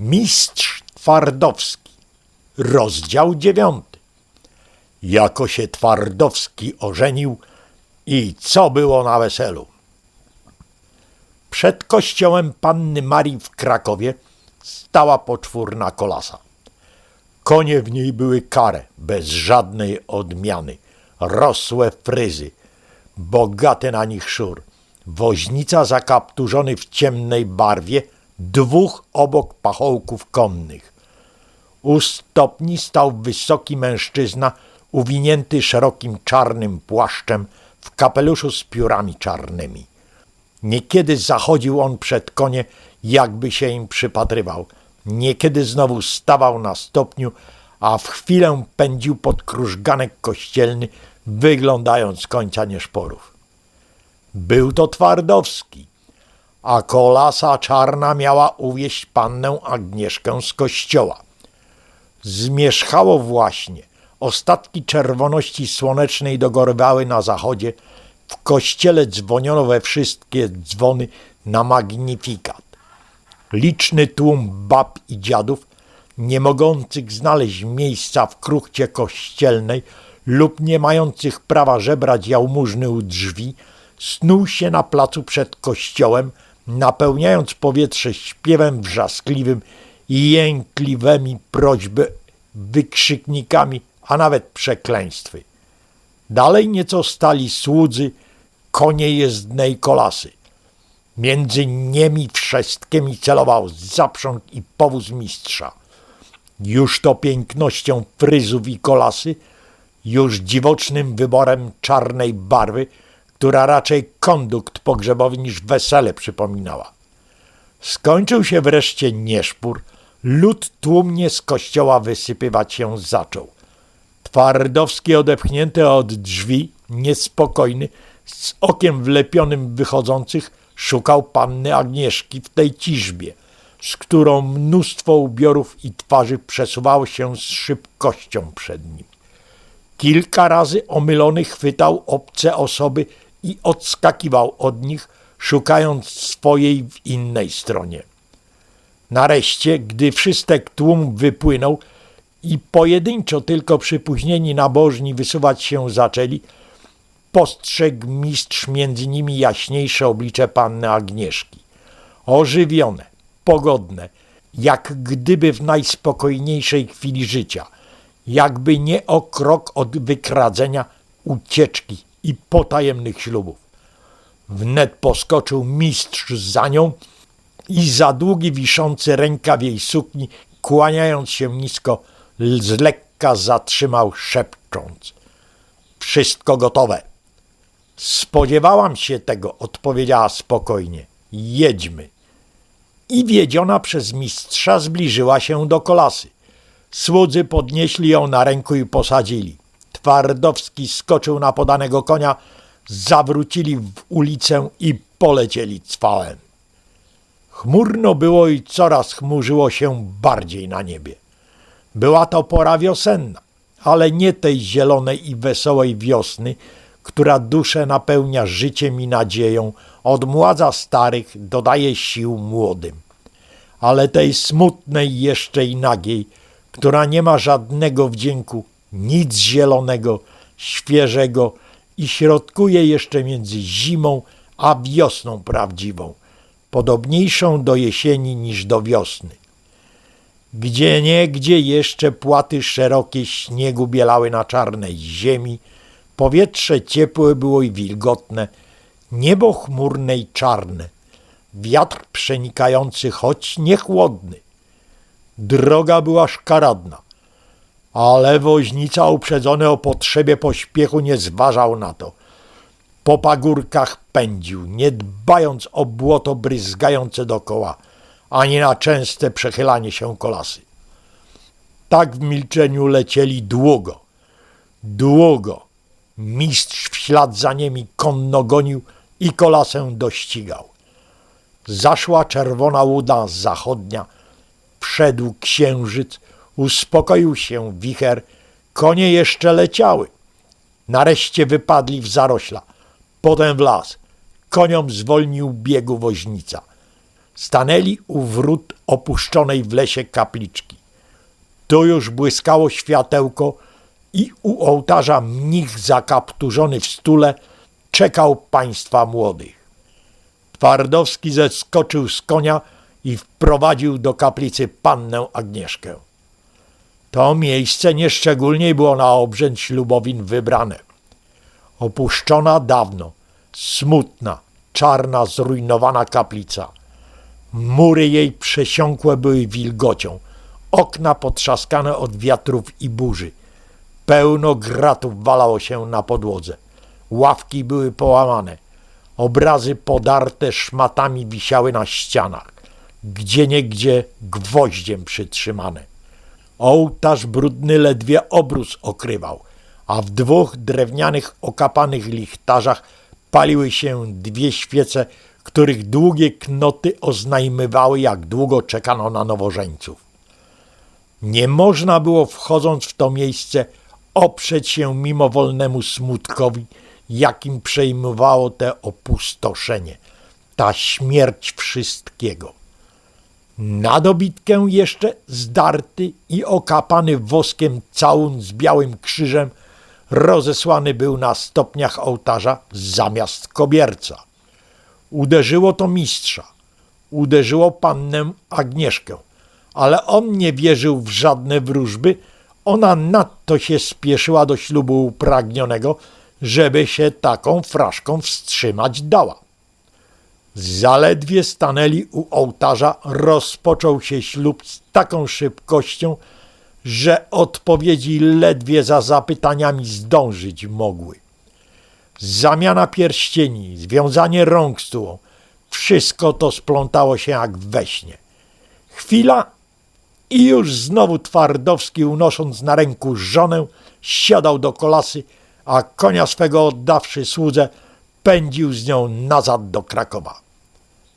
Mistrz Twardowski, rozdział dziewiąty. Jako się Twardowski ożenił i co było na weselu. Przed kościołem Panny Marii w Krakowie stała poczwórna kolasa. Konie w niej były kare, bez żadnej odmiany, rosłe fryzy, bogaty na nich szur, woźnica zakapturzony w ciemnej barwie, dwóch obok pachołków konnych. U stopni stał wysoki mężczyzna, uwinięty szerokim czarnym płaszczem, w kapeluszu z piórami czarnymi. Niekiedy zachodził on przed konie, jakby się im przypatrywał. Niekiedy znowu stawał na stopniu, a w chwilę pędził pod krużganek kościelny, wyglądając końca nieszporów. Był to Twardowski, a kolasa czarna miała uwieść pannę Agnieszkę z kościoła. Zmierzchało właśnie. Ostatki czerwoności słonecznej dogorywały na zachodzie. W kościele dzwoniono we wszystkie dzwony na magnifikat. Liczny tłum bab i dziadów, nie mogących znaleźć miejsca w kruchcie kościelnej lub nie mających prawa żebrać jałmużny u drzwi, snuł się na placu przed kościołem, napełniając powietrze śpiewem wrzaskliwym i jękliwymi prośby, wykrzyknikami, a nawet przekleństwy. Dalej nieco stali słudzy konie jezdnej kolasy. Między nimi wszystkimi celował zaprząg i powóz mistrza. Już to pięknością fryzów i kolasy, już dziwocznym wyborem czarnej barwy, która raczej kondukt pogrzebowy niż wesele przypominała. Skończył się wreszcie nieszpór, lud tłumnie z kościoła wysypywać się zaczął. Twardowski odepchnięty od drzwi, niespokojny, z okiem wlepionym wychodzących, szukał panny Agnieszki w tej ciżbie, z którą mnóstwo ubiorów i twarzy przesuwało się z szybkością przed nim. Kilka razy omylony chwytał obce osoby i odskakiwał od nich, szukając swojej w innej stronie. Nareszcie, gdy wszystek tłum wypłynął i pojedynczo tylko przypóźnieni nabożni wysuwać się zaczęli, postrzegł mistrz między nimi jaśniejsze oblicze panny Agnieszki. Ożywione, pogodne, jak gdyby w najspokojniejszej chwili życia, jakby nie o krok od wykradzenia, ucieczki i potajemnych ślubów. Wnet poskoczył mistrz za nią i za długi wiszący rękaw jej sukni, kłaniając się nisko, z lekka zatrzymał, szepcząc. Wszystko gotowe. Spodziewałam się tego, odpowiedziała spokojnie. Jedźmy. I wiedziona przez mistrza zbliżyła się do kolasy. Słudzy podnieśli ją na ręku i posadzili. Twardowski skoczył na podanego konia, zawrócili w ulicę i polecieli cwałem. Chmurno było i coraz chmurzyło się bardziej na niebie. Była to pora wiosenna, ale nie tej zielonej i wesołej wiosny, która duszę napełnia życiem i nadzieją, odmładza starych, dodaje sił młodym, ale tej smutnej jeszcze i nagiej, która nie ma żadnego wdzięku, nic zielonego, świeżego i środkuje jeszcze między zimą a wiosną prawdziwą, podobniejszą do jesieni niż do wiosny. Gdzie nie, gdzie jeszcze płaty szerokie śniegu bielały na czarnej ziemi, powietrze ciepłe było i wilgotne, niebo chmurne i czarne, wiatr przenikający, choć nie chłodny. Droga była szkaradna, ale woźnica uprzedzony o potrzebie pośpiechu nie zważał na to. Po pagórkach pędził, nie dbając o błoto bryzgające dokoła, ani na częste przechylanie się kolasy. Tak w milczeniu lecieli długo, długo. Mistrz w ślad za nimi konno gonił i kolasę dościgał. Zaszła czerwona łuda zachodnia, wszedł księżyc, uspokoił się wicher, konie jeszcze leciały. Nareszcie wypadli w zarośla, potem w las. Koniom zwolnił biegu woźnica. stanęli u wrót opuszczonej w lesie kapliczki. Tu już błyskało światełko i u ołtarza mnich zakapturzony w stule czekał państwa młodych. Twardowski zeskoczył z konia i wprowadził do kaplicy pannę Agnieszkę. To miejsce nieszczególnie było na obrzęd ślubowin wybrane. Opuszczona dawno, smutna, czarna, zrujnowana kaplica. Mury jej przesiąkłe były wilgocią, okna potrzaskane od wiatrów i burzy. Pełno gratów walało się na podłodze. Ławki były połamane. Obrazy podarte szmatami wisiały na ścianach, gdzie niegdzie gwoździem przytrzymane. Ołtarz brudny ledwie obrus okrywał, a w dwóch drewnianych okapanych lichtarzach paliły się dwie świece, których długie knoty oznajmywały, jak długo czekano na nowożeńców. Nie można było, wchodząc w to miejsce, oprzeć się mimowolnemu smutkowi, jakim przejmowało te opustoszenie, ta śmierć wszystkiego. Na dobitkę jeszcze zdarty i okapany woskiem całun z białym krzyżem rozesłany był na stopniach ołtarza zamiast kobierca. Uderzyło to mistrza, uderzyło pannę Agnieszkę, ale on nie wierzył w żadne wróżby, ona nadto się spieszyła do ślubu upragnionego, żeby się taką fraszką wstrzymać dała. Zaledwie stanęli u ołtarza, rozpoczął się ślub z taką szybkością, że odpowiedzi ledwie za zapytaniami zdążyć mogły. Zamiana pierścieni, związanie rąk z wszystko to splątało się jak we śnie. Chwila i już znowu Twardowski, unosząc na ręku żonę, siadał do kolasy, a konia swego oddawszy słudze, pędził z nią nazad do Krakowa.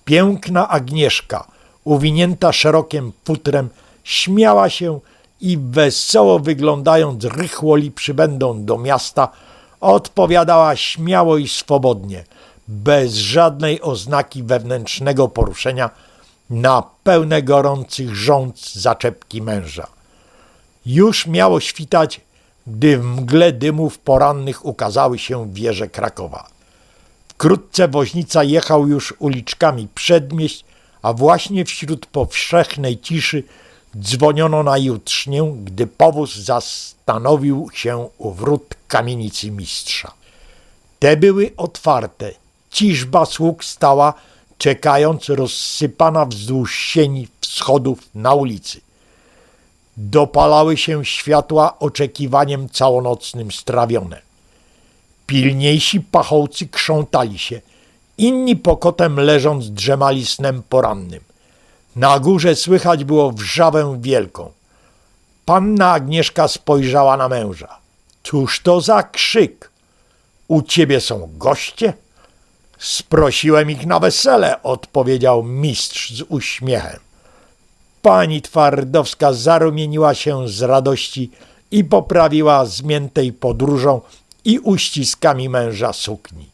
Piękna Agnieszka, uwinięta szerokim futrem, śmiała się i wesoło wyglądając rychłoli przybędą do miasta, odpowiadała śmiało i swobodnie, bez żadnej oznaki wewnętrznego poruszenia, na pełne gorących rząd zaczepki męża. Już miało świtać, gdy w mgle dymów porannych ukazały się wieże Krakowa. Wkrótce woźnica jechał już uliczkami przedmieść, a właśnie wśród powszechnej ciszy dzwoniono na jutrznię, gdy powóz zastanowił się u wrót kamienicy mistrza. Te były otwarte. Ciżba sług stała, czekając rozsypana wzdłuż sieni wschodów na ulicy. Dopalały się światła oczekiwaniem całonocnym strawione. Pilniejsi pachołcy krzątali się, inni pokotem leżąc drzemali snem porannym. Na górze słychać było wrzawę wielką. Panna Agnieszka spojrzała na męża. Cóż to za krzyk? U ciebie są goście? Sprosiłem ich na wesele, odpowiedział mistrz z uśmiechem. Pani Twardowska zarumieniła się z radości i poprawiła zmiętej podróżą i uściskami męża sukni.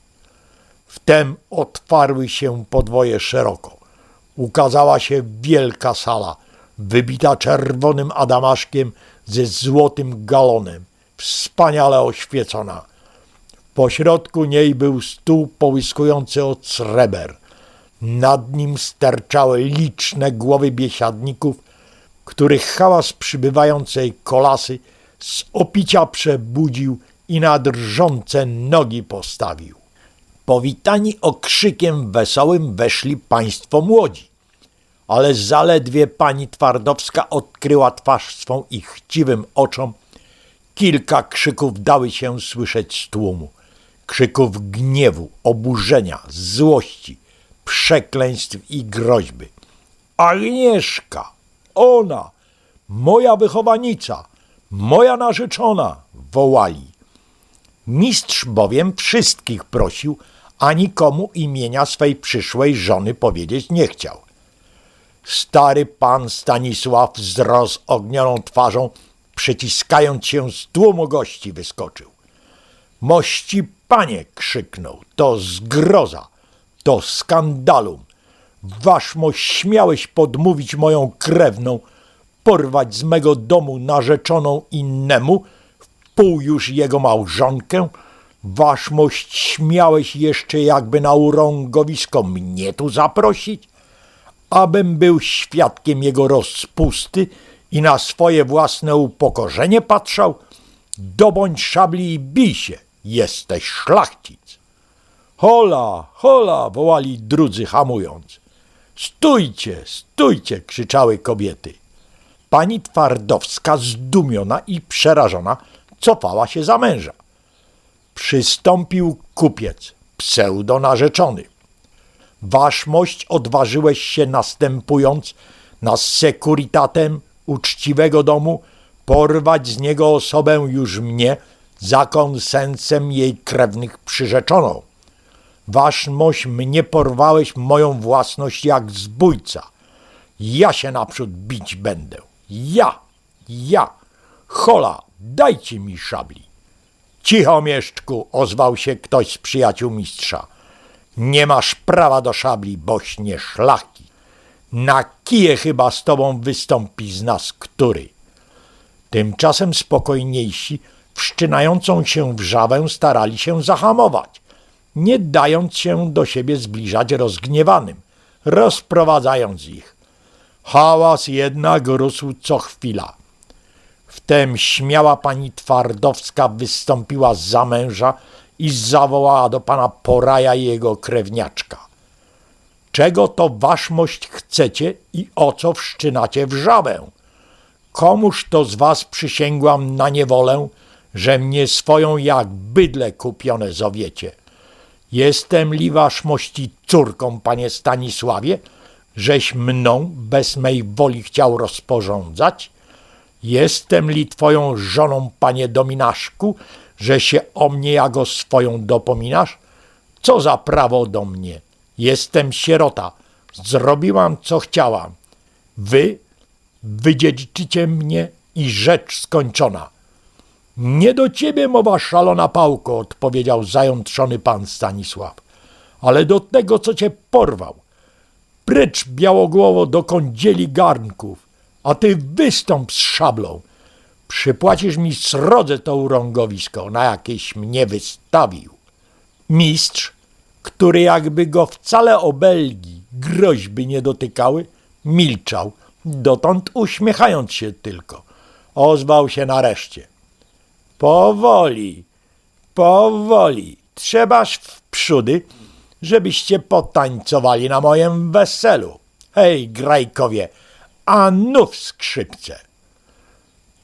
Wtem otwarły się podwoje szeroko. Ukazała się wielka sala, wybita czerwonym adamaszkiem ze złotym galonem, wspaniale oświecona. W pośrodku niej był stół połyskujący od sreber. Nad nim sterczały liczne głowy biesiadników, których hałas przybywającej kolasy z opicia przebudził i na drżące nogi postawił. Powitani okrzykiem wesołym weszli państwo młodzi, ale zaledwie pani Twardowska odkryła twarz swą ich chciwym oczom, kilka krzyków dały się słyszeć z tłumu. Krzyków gniewu, oburzenia, złości, przekleństw i groźby. Agnieszka, ona, moja wychowanica, moja narzeczona, wołali. Mistrz bowiem wszystkich prosił, a nikomu imienia swej przyszłej żony powiedzieć nie chciał. Stary pan Stanisław z rozognioną twarzą, przyciskając się z tłumu gości, wyskoczył. Mości panie, krzyknął, to zgroza, to skandalum. Waszmo śmiałeś podmówić moją krewną, porwać z mego domu narzeczoną innemu, wpół już jego małżonkę? Waszmość śmiałeś jeszcze jakby na urągowisko mnie tu zaprosić? Abym był świadkiem jego rozpusty i na swoje własne upokorzenie patrzał? Dobądź szabli i bij się, jesteś szlachcic. Hola, hola, wołali drudzy hamując. Stójcie, stójcie, krzyczały kobiety. Pani Twardowska, zdumiona i przerażona, cofała się za męża. Przystąpił kupiec, pseudo-narzeczony. Waszmość odważyłeś się następując na sekuritatem uczciwego domu porwać z niego osobę już mnie za konsensem jej krewnych przyrzeczoną. Waszmość mnie porwałeś moją własność jak zbójca. Ja się naprzód bić będę. Ja, ja. Hola, dajcie mi szabli. Cicho, mieszczku, ozwał się ktoś z przyjaciół mistrza. Nie masz prawa do szabli, boś nie szlachci. Na kije chyba z tobą wystąpi z nas który. Tymczasem spokojniejsi, wszczynającą się wrzawę starali się zahamować, nie dając się do siebie zbliżać rozgniewanym, rozprowadzając ich. Hałas jednak rósł co chwila. Wtem śmiała pani Twardowska wystąpiła za męża i zawołała do pana Poraja i jego krewniaczka. Czego to waszmość chcecie i o co wszczynacie wrzawę? Komuż to z was przysięgłam na niewolę, że mnie swoją jak bydle kupione zowiecie? Jestem li waszmości córką, panie Stanisławie, żeś mną bez mej woli chciał rozporządzać? Jestem li twoją żoną, panie Dominaszku, że się o mnie jako swoją dopominasz? Co za prawo do mnie? Jestem sierota. Zrobiłam, co chciałam. Wy wydziedziczycie mnie i rzecz skończona. Nie do ciebie mowa szalona pałko, odpowiedział zajątrzony pan Stanisław, ale do tego, co cię porwał. Precz białogłowo do kądzieli garnków, a ty wystąp z szablą. Przypłacisz mi srodze to urągowisko, na jakieś mnie wystawił. Mistrz, który jakby go wcale obelgi, groźby nie dotykały, milczał, dotąd uśmiechając się tylko. Ozwał się nareszcie. Powoli, powoli, trzebaż w przódy, żebyście potańcowali na mojem weselu. Hej, grajkowie, a nów skrzypce.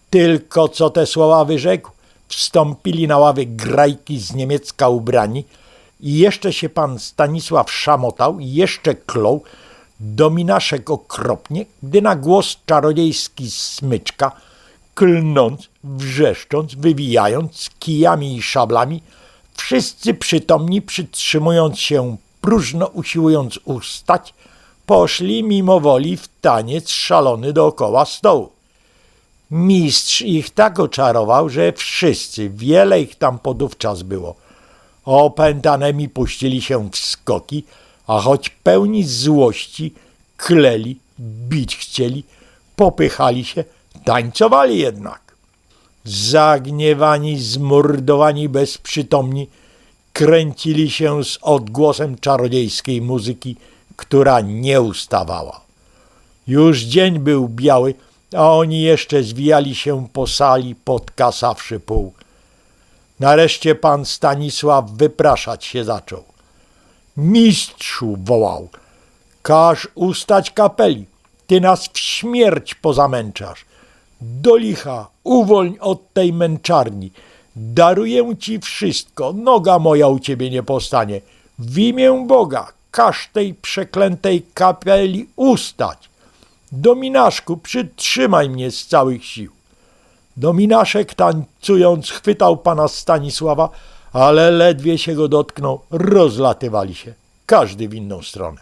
Tylko co te słowa wyrzekł, wstąpili na ławy grajki z niemiecka ubrani i jeszcze się pan Stanisław szamotał i jeszcze klął, dominaszek okropnie, gdy na głos czarodziejski smyczka, klnąc, wrzeszcząc, wywijając kijami i szablami, wszyscy przytomni, przytrzymując się, próżno usiłując ustać, poszli mimo woli w taniec szalony dookoła stołu. Mistrz ich tak oczarował, że wszyscy, wiele ich tam podówczas było, opętanymi puścili się w skoki, a choć pełni złości, kleli, bić chcieli, popychali się, tańcowali jednak. Zagniewani, zmordowani, bezprzytomni, kręcili się z odgłosem czarodziejskiej muzyki, która nie ustawała. Już dzień był biały, a oni jeszcze zwijali się po sali, podkasawszy pół. Nareszcie pan Stanisław wypraszać się zaczął. Mistrzu wołał, każ ustać kapeli, ty nas w śmierć pozamęczasz. Do licha, uwolń od tej męczarni. Daruję ci wszystko, noga moja u ciebie nie postanie. W imię Boga, każ tej przeklętej kapeli ustać. Dominaszku, przytrzymaj mnie z całych sił. Dominaszek tańcując chwytał pana Stanisława, ale ledwie się go dotknął, rozlatywali się, każdy w inną stronę,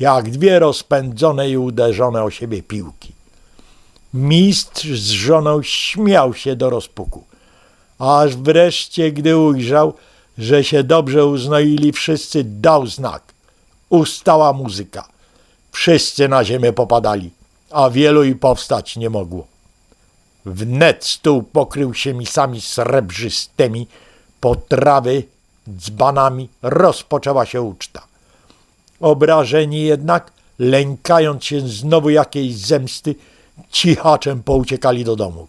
jak dwie rozpędzone i uderzone o siebie piłki. Mistrz z żoną śmiał się do rozpuku, aż wreszcie, gdy ujrzał, że się dobrze uznoili wszyscy, dał znak. Ustała muzyka. Wszyscy na ziemię popadali, a wielu i powstać nie mogło. Wnet stół pokrył się misami srebrzystymi, potrawy dzbanami, rozpoczęła się uczta. Obrażeni jednak, lękając się znowu jakiejś zemsty, cichaczem pouciekali do domów.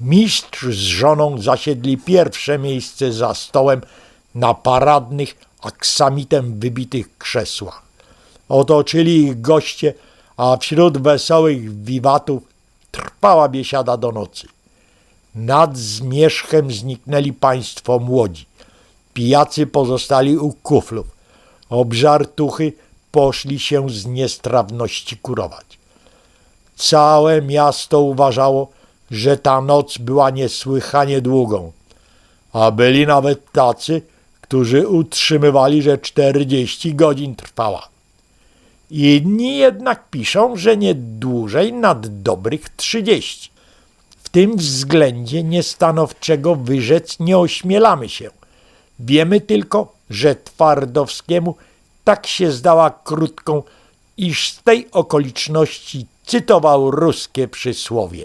Mistrz z żoną zasiedli pierwsze miejsce za stołem na paradnych, aksamitem wybitych krzesłach. Otoczyli ich goście, a wśród wesołych wiwatów trwała biesiada do nocy. Nad zmierzchem zniknęli państwo młodzi. Pijacy pozostali u kuflów. Obżartuchy poszli się z niestrawności kurować. Całe miasto uważało, że ta noc była niesłychanie długą, a byli nawet tacy, którzy utrzymywali, że 40 godzin trwała. Inni jednak piszą, że nie dłużej nad dobrych 30. W tym względzie niestanowczego wyrzec nie ośmielamy się. Wiemy tylko, że Twardowskiemu tak się zdała krótką, iż z tej okoliczności cytował ruskie przysłowie.